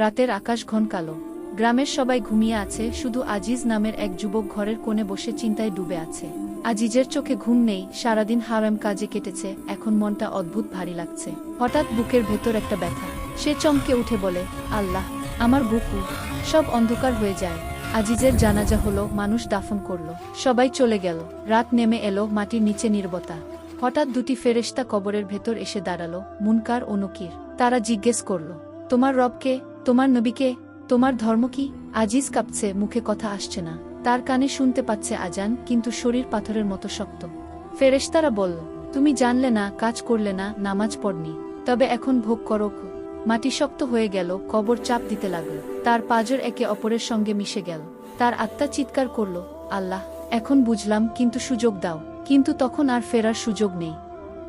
রাতের আকাশ ঘন কালো। গ্রামের সবাই ঘুমিয়ে আছে, শুধু আজিজ নামের এক যুবক ঘরের কোণে বসে চিন্তায় ডুবে আছে। আজিজের চোখে ঘুম নেই, সারাদিন হারাম কাজে কেটেছে, এখন মনটা অদ্ভুত ভারী লাগছে। হঠাৎ বুকের ভেতর একটা ব্যথা। সে চমকে উঠে বলে, আল্লাহ, আমার বুকু, সব অন্ধকার হয়ে যায়। আজিজের জানাজা হলো, মানুষ দাফন করল, সবাই চলে গেল। রাত নেমে এলো, মাটির নিচে নির্বতা। হঠাৎ দুটি ফেরেশতা কবরের ভেতর এসে দাঁড়াল, মুনকার ও নকির। তারা জিজ্ঞেস করল, তোমার রবকে তোমার নবীকে, তোমার ধর্ম কি? আজিজ কাঁপছে, মুখে কথা আসছে না। তার কানে শুনতে পাচ্ছে আজান, কিন্তু শরীর পাথরের মতো শক্ত। ফেরেশতারা বলল, তুমি জানলে না, কাজ করলে না, নামাজ পড়নি। তবে এখন ভোগ করো মাটি শক্ত হয়ে গেল, কবর চাপ দিতে লাগল। তার পাজর একে অপরের সঙ্গে মিশে গেল। তার আত্মা চিৎকার করল, আল্লাহ, এখন বুঝলাম, কিন্তু সুযোগ দাও। কিন্তু তখন আর ফেরার সুযোগ নেই।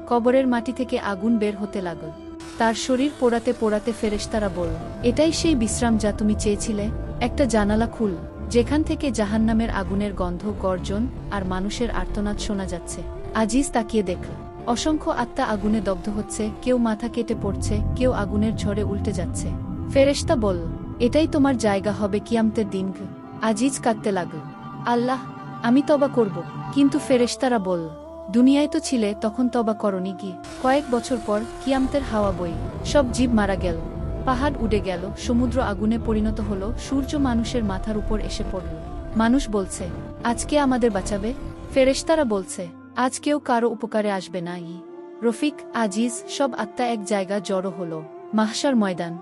কবরের মাটি থেকে আগুন বের হতে লাগল। তার শরীর পোড়াতে পোড়াতে ফেরেশতারা বলল, এটাই সেই বিশ্রাম যা তুমি চেয়েছিলে? একটা জানালা খুল, যেখান থেকে জাহান্নামের আগুনের গন্ধ, গর্জন আর মানুষের আর্তনাদ শোনা যাচ্ছে। আজিজ তাকিয়ে দেখল অসংখ্য আত্মা আগুনে দগ্ধ হচ্ছে, কেউ মাথা কেটে পড়ছে, কেউ আগুনের ঝড়ে উল্টে যাচ্ছে। ফেরেশতা বল, এটাই তোমার জায়গা হবে কিয়ামতের দিন। আজিজ কাঁদতে লাগল, আল্লাহ, আমি তবা করব। কিন্তু ফেরেশতারা বলল দুনিয়ায় তো ছিলে, তখন তবা করনি গিয়ে কয়েক বছর পর কিয়ামতের হাওয়া বই সব জীব মারা গেল। পাহাড় উড়ে গেল, সমুদ্র আগুনে পরিণত হলো, সূর্য মানুষের মাথার উপর এসে পড়ল। মানুষ বলছে, আজকে আমাদের বাঁচাবে? ফেরেশতারা বলছে, আজ কেউ কারও উপকারে আসবে না, ই রফিক, আজিজ, সব আত্মা এক জায়গা জড়ো হলো মাহসার ময়দান,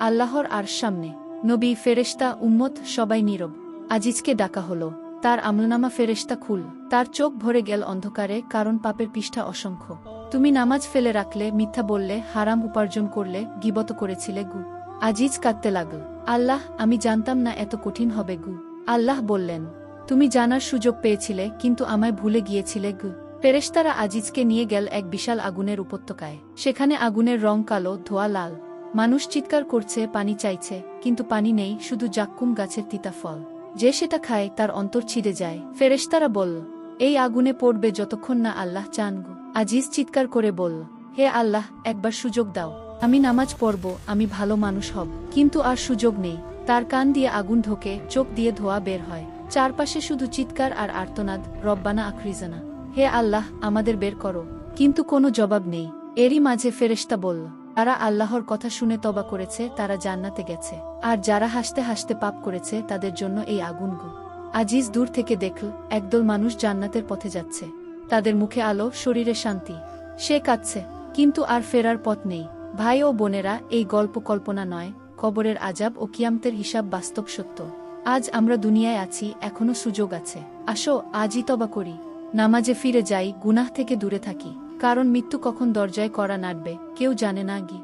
আল্লাহর আর সামনে। নবী, ফেরেশতা, উম্মত সবাই নীরব। আজিজকে ডাকা হলো। তার আমলনামা ফেরেশতা খুল। তার চোখ ভরে গেল অন্ধকারে, কারণ পাপের পৃষ্ঠা অসংখ্য। তুমি নামাজ ফেলে রাখলে, মিথ্যা বললে, হারাম উপার্জন করলে, গিবত করেছিলে গু। আজিজ কাঁদতে লাগল। আল্লাহ, আমি জানতাম না এত কঠিন হবে গু। আল্লাহ বললেন, তুমি জানার সুযোগ পেয়েছিলে, কিন্তু আমায় ভুলে গিয়েছিলে গু। ফেরেশতারা আজিজকে নিয়ে গেল এক বিশাল আগুনের উপত্যকায়। সেখানে আগুনের রং কালো, ধোয়া লাল। মানুষ চিৎকার করছে, পানি চাইছে, কিন্তু পানি নেই, শুধু জাক্কুম গাছের তিতা ফল। যে সেটা খায়, তার অন্তর ছিঁড়ে যায়। ফেরেশতারা বলল, এই আগুনে পড়বে যতক্ষণ না আল্লাহ চান আজিজ চিৎকার করে বলল, হে আল্লাহ, একবার সুযোগ দাও। আমি নামাজ পড়ব, আমি ভালো মানুষ হব। কিন্তু আর সুযোগ নেই। তার কান দিয়ে আগুন ঢোকে, চোখ দিয়ে ধোয়া বের হয়। চারপাশে শুধু চিৎকার আর আর্তনাদ, রব্বানা আখরিজানা। হে আল্লাহ, আমাদের বের করো। কিন্তু কোনো জবাব নেই। এরই মাঝে ফেরেশতা বলল যারা আল্লাহর কথা শুনে তবা করেছে, তারা জান্নাতে গেছে। আর যারা হাসতে হাসতে পাপ করেছে, তাদের জন্য এই আগুন গু আজিজ দূর থেকে দেখল, একদল মানুষ জান্নাতের পথে যাচ্ছে। তাদের মুখে আলো, শরীরে শান্তি। সে কাঁদছে, কিন্তু আর ফেরার পথ নেই। ভাই ও বোনেরা, এই গল্প কল্পনা নয়, কবরের আজাব ও কিয়ামতের হিসাব বাস্তব সত্য। আজ আমরা দুনিয়ায় আছি, এখনও সুযোগ আছে। আসো, আজই তবা করি। নামাজে ফিরে যাই, গুনাহ থেকে দূরে থাকি। কারণ মৃত্যু কখন দরজায় করা নাটবে কেউ জানে না গি